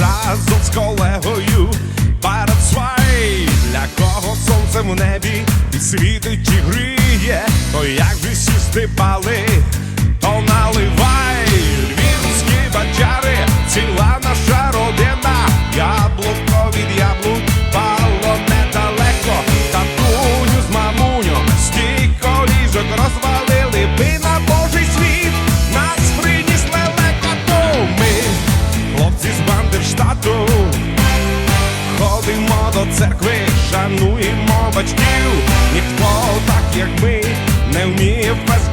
разом з колегою. Парацвай, для кого сонце в небі і світить і гріє, то як же сісти не вміє без гуляти,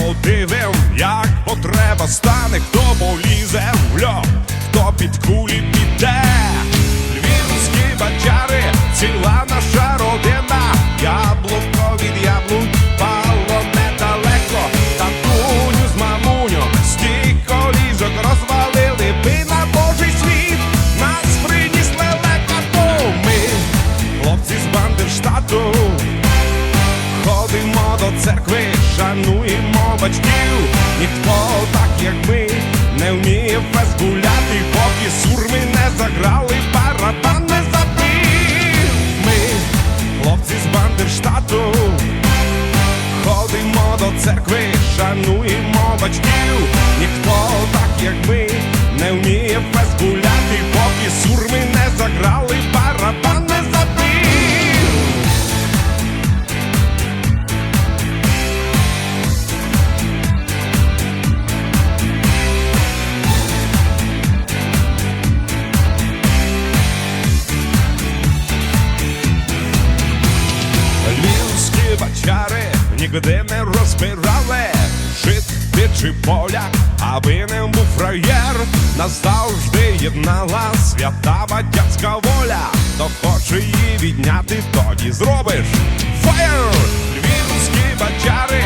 ми подивим, як потреба стане, хто полізе в льох, хто під кулі піде. Львівські бачари, ціла наша родина, яблуко від яблук, пало недалеко, татуню з мамуньом, стілько ліжок розвалили, би на Божий світ. Нас приніс лелека, ми, хлопці з Бандерштату, ходимо до церкви, шануємо батьків, ніхто так, як ми, не вміє без гуляти, поки сурми не заграли, барабан не забив. Ми, хлопці з Бандерштату, ходимо до церкви, шануємо батьків, ніхто так, як ми, не вміє без гуляти, поки сурми нігде не розбирали жити чи поля, аби не був фраєр, нас завжди єднала свята батьківська воля. То хоче її відняти, тоді зробиш фаєр! Львівські бачари,